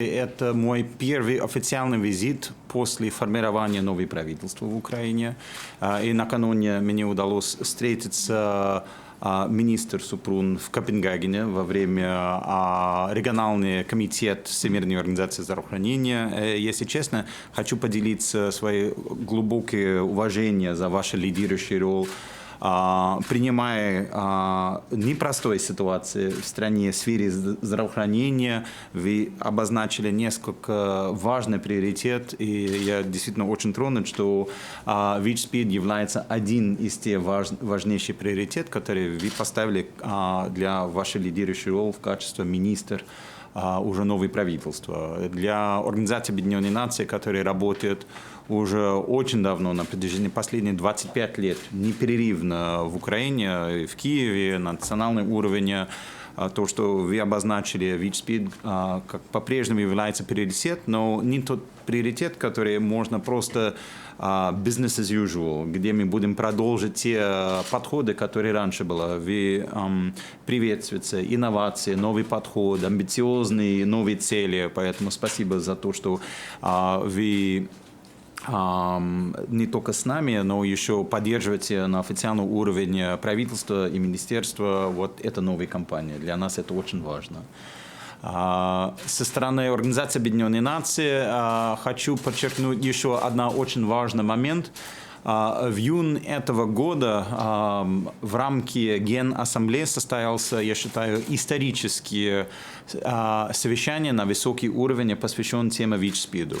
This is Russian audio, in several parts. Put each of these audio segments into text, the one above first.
Это мой первый официальный визит после формирования нового правительства в Украине. И накануне мне удалось встретиться министр Супрун в Копенгагене во время региональный комитет Всемирной организации здравоохранения. Э, если честно, хочу поделиться своей глубокое уважение за ваш лидирующий роль а, принимая а, непростой ситуации в стране в сфере здравоохранения, вы обозначили несколько важный приоритет, и я действительно очень тронут, что а, ВИЧ-СПИД является один из тех важ, важнейших приоритет, которые вы поставили для вашей лидирующей роли в качестве министра уже новое правительство. Для Организации Объединенных Наций, которые работают уже очень давно, на протяжении последних 25 лет, непрерывно в Украине, в Киеве, на национальном уровне, то, что вы обозначили, ВИЧ-СПИД как по-прежнему является приоритет, но не тот приоритет, который можно просто business as usual, где мы будем продолжить те подходы, которые раньше um, приветствуете инновации, новый подход, амбициозные новые цели. Поэтому спасибо за то, что uh, вы не только с нами, но еще поддерживаете на официальном уровне правительства и министерства вот это новая компания. Для нас это очень важно. Со стороны Организации Объединенных Наций хочу подчеркнуть еще один очень важный момент – в июне этого года в рамке Генассамблеи состоялся, я считаю, исторические совещание на высокий уровень, посвящен теме ВИЧ-СПИДу.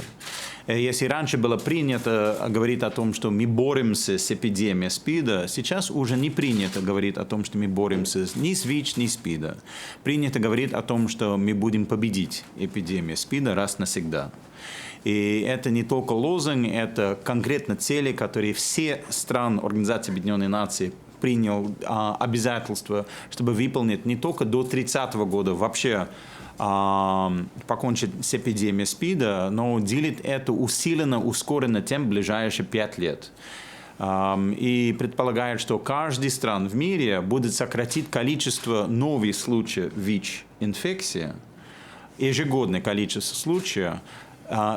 Э, если раньше было принято говорить о том, что мы боремся с эпидемией СПИДа, сейчас уже не принято говорить о том, что мы боремся ни с ВИЧ, ни с СПИДа. Принято говорить о том, что мы будем победить эпидемию СПИДа раз навсегда. И это не только лозунг, это конкретно цели, которые все страны Организации Объединенных Наций принял а, обязательство, чтобы выполнить не только до 30 года вообще а, покончить с эпидемией СПИДа, но делит это усиленно, ускоренно тем ближайшие 5 лет. Um, и предполагает, что каждый стран в мире будет сократить количество новых случаев ВИЧ-инфекции, ежегодное количество случаев, а,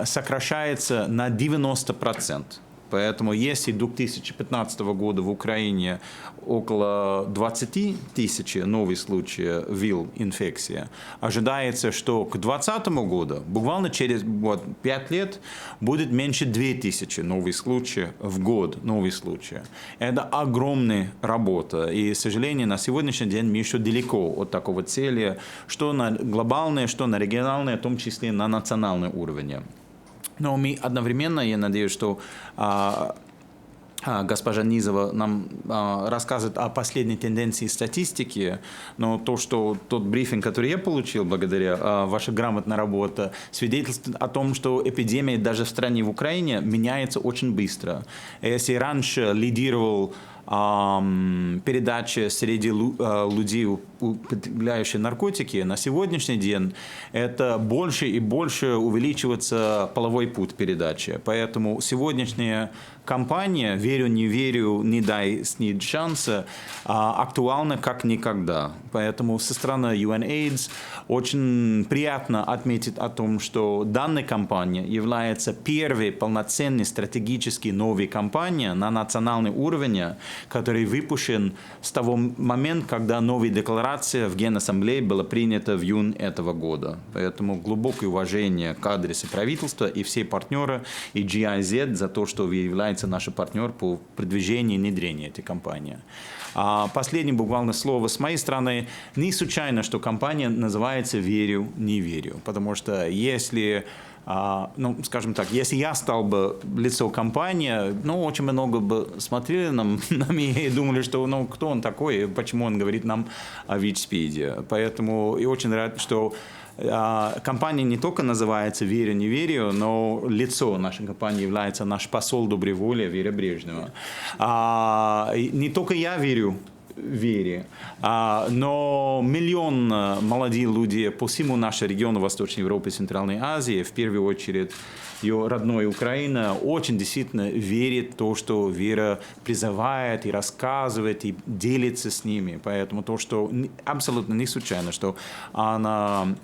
сокращается на 90%. Поэтому если до 2015 года в Украине около 20 тысяч новых случаев ВИЛ-инфекции, ожидается, что к 2020 году, буквально через вот, 5 лет, будет меньше 2 тысячи новых случаев в год, новые случаи. Это огромная работа. И, к сожалению, на сегодняшний день мы еще далеко от такого цели, что на глобальное, что на региональное, в том числе на национальном уровне. Но мы одновременно, я надеюсь, что а, а, госпожа Низова нам а, рассказывает о последней тенденции статистики, но то, что тот брифинг, который я получил благодаря а, вашей грамотной работе, свидетельствует о том, что эпидемия даже в стране в Украине меняется очень быстро. Если раньше лидировал передачи среди людей, употребляющих наркотики, на сегодняшний день это больше и больше увеличивается половой путь передачи. Поэтому сегодняшняя кампания «Верю, не верю, не дай снить шанса» актуальна как никогда. Поэтому со стороны UNAIDS очень приятно отметить о том, что данная кампания является первой полноценной стратегической новой кампанией на национальном уровне, который выпущен с того момента, когда новая декларация в Генассамблее была принята в июне этого года. Поэтому глубокое уважение к адресу правительства и все партнеры и GIZ за то, что вы является наш партнер по продвижению и внедрению этой компании. А последнее буквально слово с моей стороны. Не случайно, что компания называется «Верю, не верю». Потому что если ну, скажем так, если я стал бы лицо компании, ну, очень много бы смотрели на, на меня и думали, что, ну, кто он такой, почему он говорит нам о ВИЧ-спиде. Поэтому и очень рад, что а, компания не только называется «Верю, не верю», но лицо нашей компании является наш посол доброй воли Вера Брежнева. А, не только я верю вере. А, но миллион э, молодых людей по всему нашему региону Восточной Европы и Центральной Азии, в первую очередь ее родной Украина, очень действительно верит в то, что вера призывает и рассказывает, и делится с ними. Поэтому то, что абсолютно не случайно, что она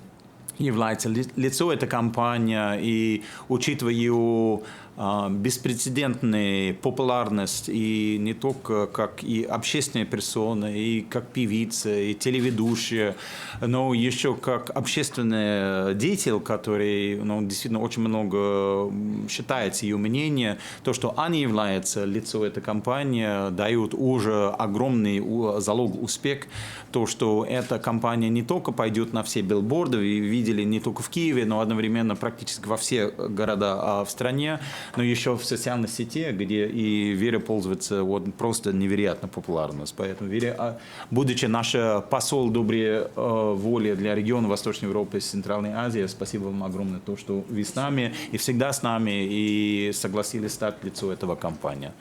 является ли- лицо этой компании, и учитывая ее а, беспрецедентную популярность, и не только как и общественная персона, и как певица, и телеведущая, но еще как общественный деятель, который ну, действительно очень много считается ее мнение, то, что они являются лицо этой компании, дают уже огромный залог успех, то, что эта компания не только пойдет на все билборды, видели не только в Киеве, но одновременно практически во все города а, в стране, но еще в социальной сети, где и Вера пользуется вот, просто невероятно популярность. Поэтому Вера, будучи наш посол доброй э, воли для региона Восточной Европы и Центральной Азии, спасибо вам огромное, то, что вы с нами и всегда с нами, и согласились стать лицом этого компании.